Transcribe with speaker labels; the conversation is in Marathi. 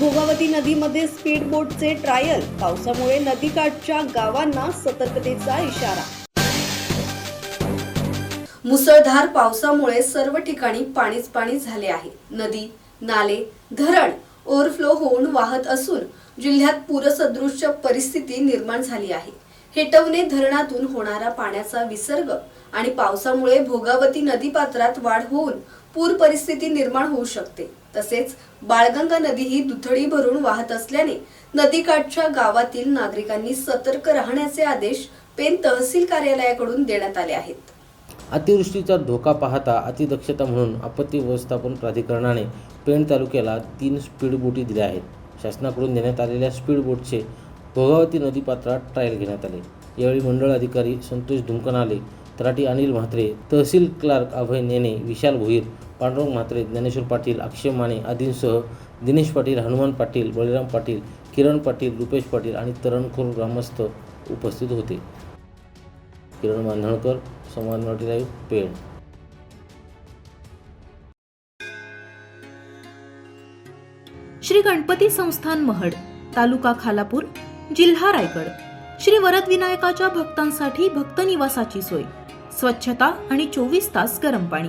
Speaker 1: भोगावती नदीमध्ये स्पीड बोटचे ट्रायल. पावसामुळे नदीकाठच्या गावांना सतर्कतेचा इशारा. मुसळधार पावसामुळे सर्व ठिकाणी पाणीच पाणी झाले आहे. नदी नाले धरण ओव्हरफ्लो होऊन वाहत असून जिल्ह्यात पूरसदृश्य परिस्थिती निर्माण झाली आहे. हेटवणे धरणातून होणारा पाण्याचा विसर्ग आणि पावसामुळे भोगावती नदीपात्रात वाढ होऊन पूर परिस्थिती निर्माण होऊ शकते. तसेच बाळगंगा नदी ही दुथडी भरून वाहत असल्याने नदीकाठच्या गावातील नागरिकांनी सतर्क राहण्याचे आदेश पेन तहसील कार्यालयाकडून देण्यात आले आहेत.
Speaker 2: अतिवृष्टीचा धोका पाहता अतिदक्षता म्हणून आपत्ती व्यवस्थापन प्राधिकरणाने पेण तालुक्याला तीन स्पीड बोटी दिल्या आहेत. शासनाकडून देण्यात आलेल्या स्पीड बोटचे भोगावती नदीपात्रात ट्रायल घेण्यात आले. यावेळी मंडळ अधिकारी संतोष धुमकनाले तराटी अनिल म्हात्रे तहसील क्लार्क अभय नेने विशाल भोईर पांडुरंग म्हात्रे ज्ञानेश्वर पाटील अक्षय माने आदींसह दिनेश पाटील हनुमान पाटील बळीराम पाटील किरण पाटील रुपेश पाटील आणि तरणखोर ग्रामस्थ उपस्थित होते. किरण मांधणकर संवाद मराठी लाईव्ह पेड
Speaker 3: श्री गणपती संस्थान महड तालुका खालापूर जिल्हा रायगड. श्री वरदविनायकाच्या भक्तांसाठी भक्त निवासाची सोय. स्वच्छता आणि चोवीस तास गरम पाणी.